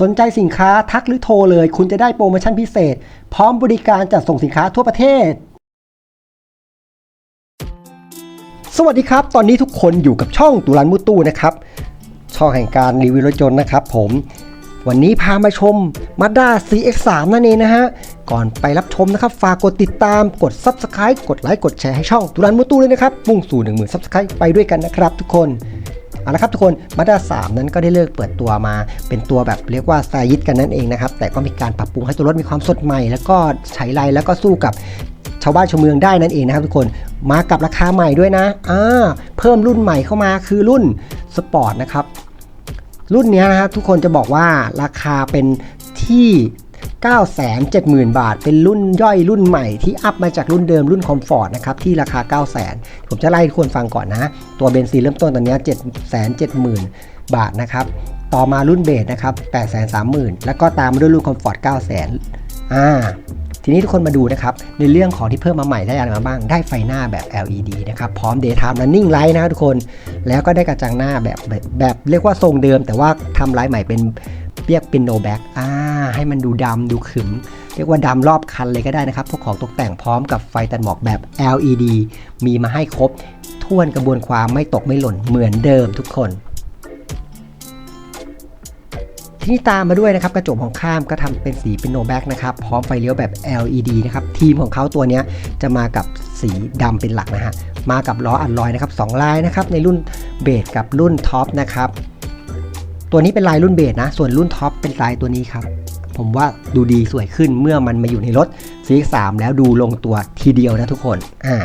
สนใจสินค้าทักหรือโทรเลย คุณจะได้โปรโมชั่นพิเศษ พร้อมบริการจัดส่งสินค้าทั่วประเทศ สวัสดีครับ ตอนนี้ทุกคนอยู่กับช่องตุลันมุตู้นะครับ ช่องแห่งการรีวิวรถยนต์นะครับผมวันนี้พามาชม Mazda CX-3 นั่นเองนะฮะ ก่อนไปรับชมนะครับ ฝากกดติดตามกด Subscribe กดไลค์กดแชร์ให้ช่องตุลันมุตู้เลยนะครับมุ่งสู่10,000 Subscribe ไปด้วยกันนะครับทุกคน เอาละครับทุกคน Mazda 3นั้นก็ได้เลิกเปิดตัวมา เป็นตัวแบบเรียกว่าสไตลิสกันนั่นเองนะครับ แต่ก็มีการปรับปรุงให้ตัวรถมีความสดใหม่ แล้วก็ใช้ไรแล้วก็สู้กับชาวบ้านชาวเมืองได้นั่นเองนะครับทุกคนมากับราคาใหม่ด้วยนะอ่าเพิ่มรุ่นใหม่เข้ามาคือรุ่นสปอร์ตนะครับรุ่นนี้นะครับทุกคนจะบอกว่าราคาเป็นที่ 970,000 บาท เป็นรุ่นย่อยรุ่นใหม่ที่อัพมาจากรุ่นเดิมรุ่นคอมฟอร์ตนะครับที่ราคา 900,000 ผมจะไล่ทุกคนฟังก่อนนะ ตัวเบนซีเริ่มต้นตอนนี้ 770,000 บาทนะครับ ต่อมารุ่นเบสนะครับ 830,000 แล้วก็ตามมาด้วยรุ่นคอมฟอร์ต 900,000 อ่าทีนี้ทุกคนมาดูนะครับ ในเรื่องของที่เพิ่มมาใหม่ได้อะไรมาบ้าง ได้ไฟหน้าแบบ LED นะครับ พร้อม Daytime Running Light นะทุกคน แล้วก็ได้กระจังหน้าแบบแบบแบบเรียกว่าทรงเดิม แต่ว่าทำไลท์ใหม่เป็น เรียกเป็น no back อ่าให้มันดูดำดูขึม เรียกว่าดำรอบคันเลยก็ได้นะครับ พวกของตกแต่งพร้อมกับไฟตัดหมอกแบบ LED มีมาให้ครบท่วนกระบวนความไม่ตกไม่หล่นเหมือนเดิมทุกคนที่นี่ตามมาด้วยนะครับกระจกของข้ามก็ทำเป็นสีเป็นโนแบ็กนะครับพร้อมไฟเลี้ยวแบบ LED นะครับทีมของเขาตัวนี้จะมากับสีดำเป็นหลักนะฮะมากับล้ออัลลอยนะครับสองลายนะครับในรุ่นเบสกับรุ่นท็อปนะครับ ตัวนี้เป็นลายรุ่นเบสนะ ส่วนรุ่นท็อปเป็นลายตัวนี้ครับ ผมว่าดูดีสวยขึ้นเมื่อมันมาอยู่ในรถ CX3 แล้วดูลงตัวทีเดียวนะทุกคนอ่า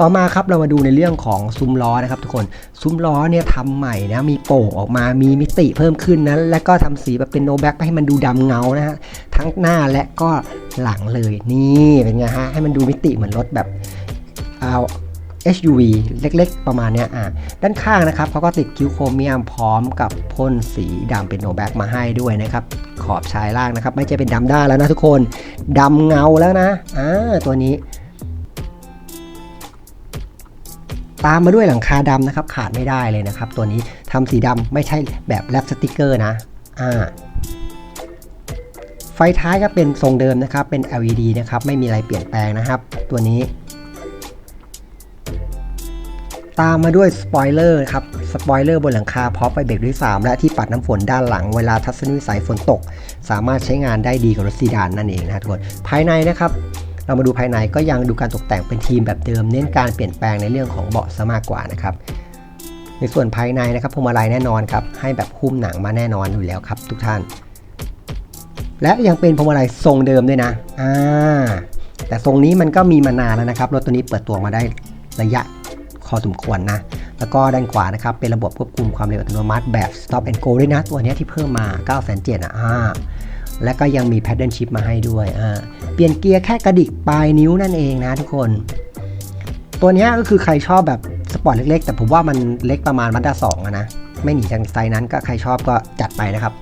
ต่อมาครับเรามาดูในเรื่องของซุ้มล้อนะครับทุกคนซุ้มล้อเนี่ยทำใหม่นะมีโป่งออกมามีมิติเพิ่มขึ้นนะและก็ทำสีแบบเป็นโนแบ็กให้มันดูดำเงานะฮะทั้งหน้าและก็หลังเลยนี่เป็นไงฮะให้มันดูมิติเหมือนรถแบบเอา SUV เล็กๆ ประมาณเนี้ยอะด้านข้างนะครับเขาก็ติดคิ้วโครเมียมพร้อมกับพ่นสีดำเป็นโนแบ็กมาให้ด้วยนะครับ ขอบชายล่างนะครับ ไม่ใช่เป็นดำด้านแล้วนะทุกคนดำเงาแล้วนะอ่าตัวนี้ ตามมาด้วยหลังคาดำนะครับ ขาดไม่ได้เลยนะครับ ตัวนี้ทำสีดำไม่ใช่แบบแรปสติกเกอร์นะอ่าไฟท้ายก็เป็นทรงเดิมนะครับ เป็น LED นะครับ ไม่มีอะไรเปลี่ยนแปลงนะครับ ตัวนี้ ตามมาด้วยสปอยเลอร์ครับ สปอยเลอร์บนหลังคาพร้อมไฟเบรกด้วย 3 และที่ปัดน้ำฝนด้านหลังเวลาทัศนวิสัยฝนตก สามารถใช้งานได้ดีกว่ารถซีดานนั่นเองนะทุกคน ภายในนะครับ เรามาดูภายในก็ยังดูการตกแต่งเป็นทีมแบบเดิม เน้นการเปลี่ยนแปลงในเรื่องของเบาะซะมากกว่านะครับในส่วนภายในนะครับพวงมาลัยแน่นอนครับให้แบบหุ้มหนังมาแน่นอนอยู่แล้วครับ ทุกท่าน และยังเป็นพวงมาลัยทรงเดิมด้วยนะอ่าแต่ทรงนี้มันก็มีมานานแล้วนะครับรถตัวนี้เปิดตัวมาได้ระยะ พอสมควรนะ แล้วก็ด้านขวานะครับเป็นระบบควบคุมความเร็วอัตโนมัติแบบ stop and go ด้วยนะ ตัวนี้ที่เพิ่มมา9 7 0 0 0อะและก็ยังมี paddle shift มาให้ด้วย เปลี่ยนเกียร์แค่กระดิกปลายนิ้วนั่นเองนะทุกคน ตัวนี้ก็คือใครชอบแบบสปอร์ตเล็กๆ แต่ผมว่ามันเล็กประมาณมัดดาสองนะ ไม่หนีจากไซส์นั้นก็ใครชอบก็จัดไปนะครับ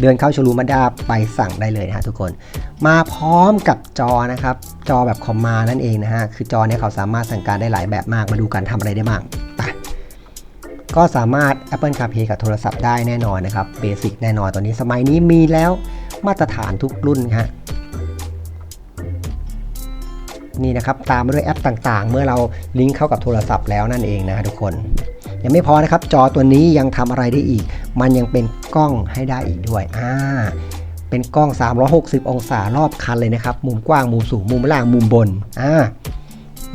เดินเข้าโชว์รูมมัดด้าไปสั่งได้เลยนะฮะทุกคน มาพร้อมกับจอนะครับ จอแบบคอมมานั่นเองนะฮะ คือจอเนี่ยเขาสามารถสั่งการได้หลายแบบมาก มาดูกันทำอะไรได้บ้างไปก็สามารถ Apple CarPlay กับโทรศัพท์ได้แน่นอนนะครับ เบสิกแน่นอนตอนนี้สมัยนี้มีแล้วมาตรฐานทุกรุ่นฮะนี่นะครับตามมาด้วยแอปต่างๆ เมื่อเราลิงก์เข้ากับโทรศัพท์แล้วนั่นเองนะทุกคน ยังไม่พอนะครับจอตัวนี้ยังทำอะไรได้อีก มันยังเป็น กล้องให้ได้อีกด้วยอ่าเป็นกล้อง 360 องศารอบคันเลยนะครับ มุมกว้างมุมสูงมุมล่างมุมบนอ่า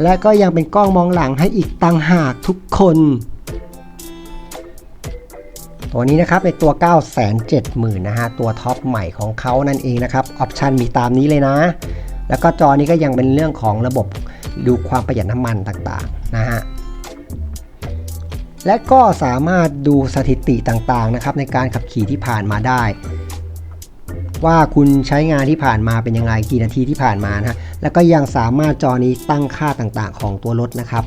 และก็ยังเป็นกล้องมองหลังให้อีกต่างหากทุกคน ตัวนี้นะครับในตัว 970,000นะฮะตัวท็อปใหม่ของเขานั่นเองนะครับออปชันมีตามนี้เลยนะ แล้วก็จอนี้ก็ยังเป็นเรื่องของระบบดูความประหยัดน้ำมันต่างๆนะฮะ และก็สามารถดูสถิติต่างๆนะครับในการขับขี่ที่ผ่านมาได้ ว่าคุณใช้งานที่ผ่านมาเป็นยังไงกี่นาทีที่ผ่านมานะฮะแล้วก็ยังสามารถจอนี้ตั้งค่าต่างๆ ของตัวรถนะครับ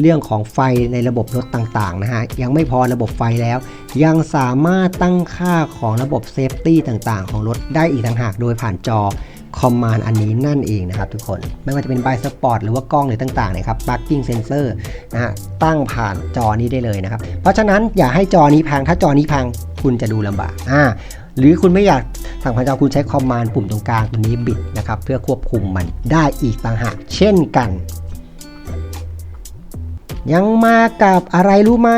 เรื่องของไฟในระบบรถต่างๆนะฮะยังไม่พอระบบไฟแล้ว ยังสามารถตั้งค่าของระบบเซฟตี้ต่างๆ ของรถได้อีกต่างหากโดยผ่านจอ คอมมานด์อันนี้นั่นเองนะครับทุกคนไม่ว่าจะเป็นไบสปอร์ตหรือว่ากล้องหรือต่างๆนะครับ plugin sensor นะฮะตั้งผ่านจอนี้ได้เลยนะครับ เพราะฉะนั้นอย่าให้จอนี้พัง ถ้าจอนี้พังคุณจะดูลำบากอ่าหรือคุณไม่อยากสั่งผ่านจอคุณใช้คอมมานด์ปุ่มตรงกลางตัวนี้บิดนะครับเพื่อควบคุมมันได้อีกต่างหากเช่นกัน ยังมากับอะไรรู้ไหม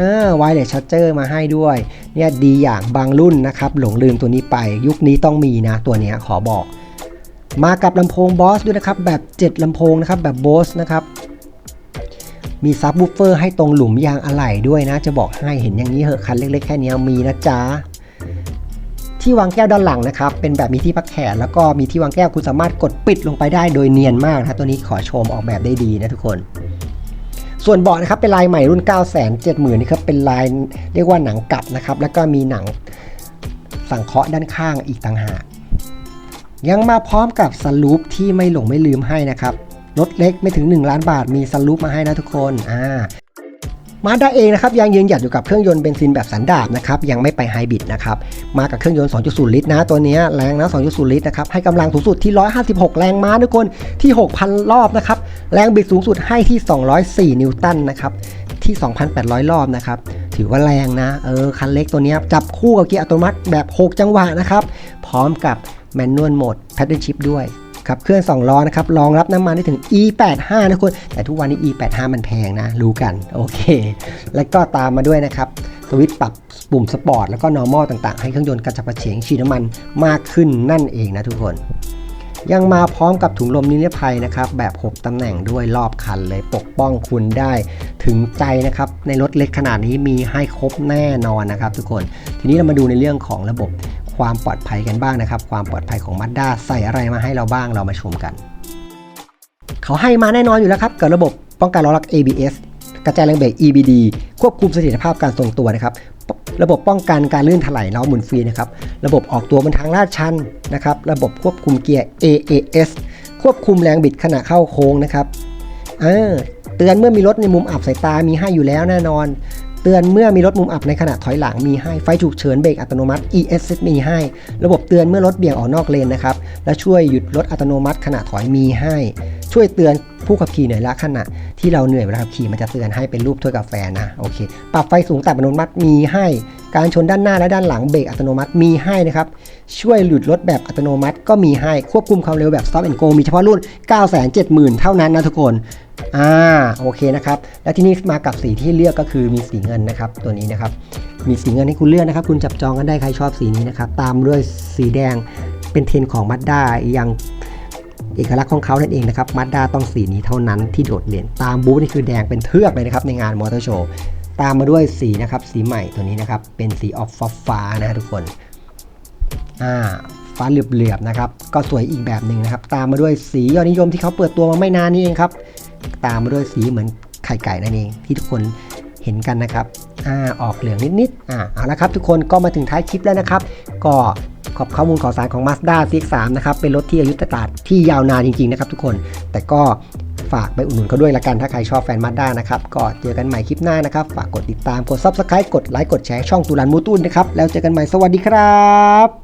อ่าไวเลสชั r เจอร์มาให้ด้วยเนี่ยดีอย่างบางรุ่นนะครับหลงลืมตัวนี้ไปยุคนี้ต้องมีนะตัวเนี้ยขอบอก มากับลำโพงบอสด้วยนะครับ แบบ 7ลำโพงนะครับแบบบอสนะครับมีซับ w ูฟเฟอร์ให้ตรงหลุมยางอะไหล่ด้วยนะ จะบอกให้เห็นอย่างนี้เหอะคันเล็กๆ แค่นี้มีนะจ๊ะที่วางแก้วด้านหลังนะครับ เป็นแบบมีที่พักแขนแล้วก็มีที่วางแก้วคุณสามารถกดปิดลงไปได้โดยเนียนมากนะตัวนี้ขอชมออกแบบได้ดีนะทุกคน ส่วนเบาะนะครับเป็นลายใหม่รุ่น 9 7 0 0 0 0นี่ครับเป็นลายเรียกว่าหนังกลับนะครับ แล้วก็มีหนังสังเคราะห์ด้านข้างอีกต่างหาก ยังมาพร้อมกับสลูปที่ไม่หลงไม่ลืมให้นะครับรถเล็กไม่ถึง 1 ล้านบาทมีสลูปมาให้นะทุกคนอ่ามาด้าเองนะครับยังยืนหยัดอยู่กับเครื่องยนต์เบนซินแบบสันดาปนะครับยังไม่ไปไฮบริดนะครับมากับเครื่องยนต์ 2.0 ลิตรนะตัวนี้แรงนะ 2.0 ลิตรนะครับให้กำลังสูงสุดที่ 156 แรงม้าทุกคนที่ 6,000 รอบนะครับแรงบิดสูงสุดให้ที่ 204 นิวตันนะครับที่ 2,800 รอบนะครับถือว่าแรงนะเออคันเล็กตัวนี้จับคู่กับเกียร์อัตโนมัติแบบ 6 จังหวะนะครับพร้อมกับ แมนนวลโหมด Paddle Shift ด้วยขับเคลื่อน 2 ล้อนะครับ รองรับน้ำมันได้ถึง E85 นะคุณ แต่ทุกวันนี้ E85 มันแพงนะ รู้กัน โอเค แล้วก็ตามมาด้วยนะครับ สวิตช์ปรับปุ่มสปอร์ต แล้วก็ normal ต่างๆ ให้เครื่องยนต์กระฉับกระเฉงฉีดน้ำมันมากขึ้นนั่นเองนะทุกคน ยังมาพร้อมกับถุงลมนิรภัยนะครับ แบบ 6 ตำแหน่งด้วยรอบคันเลยปกป้องคุณได้ถึงใจนะครับ ในรถเล็กขนาดนี้มีให้ครบแน่นอนนะครับ ทุกคน ทีนี้เรามาดูในเรื่องของระบบ ความปลอดภัยกันบ้างนะครับ ความปลอดภัยของ Mazda ใส่อะไรมาให้เราบ้างเรามาชมกัน เขาให้มาแน่นอนอยู่แล้วครับกับระบบป้องกันล้อลัก ABS กระจายแรงเบรก EBD ควบคุมเสถียรภาพการทรงตัวนะครับระบบป้องกันการลื่นถลายล้าหมุนฟรีนะครับ ระบบออกตัวบนทางลาดชันนะครับ ระบบควบคุมเกียร์ AAS ควบคุมแรงบิดขณะเข้าโค้งนะครับ เออ เตือนเมื่อมีรถในมุมอับสายตามีให้อยู่แล้วแน่นอน เตือนเมื่อมีรถมุมอับในขณะถอยหลังมีให้ไฟฉุกเฉินเบรกอัตโนมัติ ESC มีให้ ระบบเตือนเมื่อรถเบี่ยงออกนอกเลนนะครับและช่วยหยุดรถอัตโนมัติขณะถอยมีให้ ช่วยเตือนผู้ขับขี่เหนื่อยล้าขณะที่เราเหนื่อยเวลาขับขี่มันจะเตือนให้เป็นรูปถ้วยกาแฟนะโอเคปรับไฟสูงต่ำอัตโนมัติมีให้ การชนด้านหน้าและด้านหลังเบรกอัตโนมัติมีให้นะครับ ช่วยหยุดรถแบบอัตโนมัติ ก็มีให้ควบคุมความเร็วแบบ stop and go มีเฉพาะรุ่น 970,000 เท่านั้นนะทุกคน อ่าโอเคนะครับ และที่นี่มากับสีที่เลือกก็คือมีสีเงินนะครับตัวนี้นะครับ มีสีเงินให้คุณเลือกนะครับ คุณจับจองกันได้ใครชอบสีนี้นะครับ ตามด้วยสีแดงเป็นเทนของมัดด้าอยังเอกลักษณ์ของเขานั่นเองนะครับมัดด้าต้องสีนี้เท่านั้นที่โดดเด่นตามบูธนี่คือแดงเป็นเทือกเลยนะครับในงานมอเตอร์โชว์ตามมาด้วยสีนะครับสีใหม่ตัวนี้นะครับเป็นสีออกฟ้าฟ้าๆนะฮะทุกคน อ่าฟ้าเหลือบๆนะครับ ก็สวยอีกแบบหนึ่งนะครับ ตามมาด้วยสียอดนิยมที่เขาเปิดตัวมาไม่นานนี้เองครับ ตามมาด้วยสีเหมือนไข่ไก่นั่นเองที่ทุกคนเห็นกันนะครับอ่าออกเหลืองนิดๆอ่าเอาละครับ ทุกคนก็มาถึงท้ายคลิปแล้วนะครับ ก็ขอบข้อมูลข่าวสารของ Mazda CX-3 นะครับ เป็นรถที่อายุตลาดที่ยาวนานจริงๆนะครับทุกคน แต่ก็ฝากไปอุดหนุนเขาด้วยละกัน ถ้าใครชอบแฟน Mazda นะครับ ก็เจอกันใหม่คลิปหน้านะครับ ฝากกดติดตาม กด Subscribe กดไลค์ กดแชร์ช่องตุลันมูตุนนะครับ แล้วเจอกันใหม่ สวัสดีครับ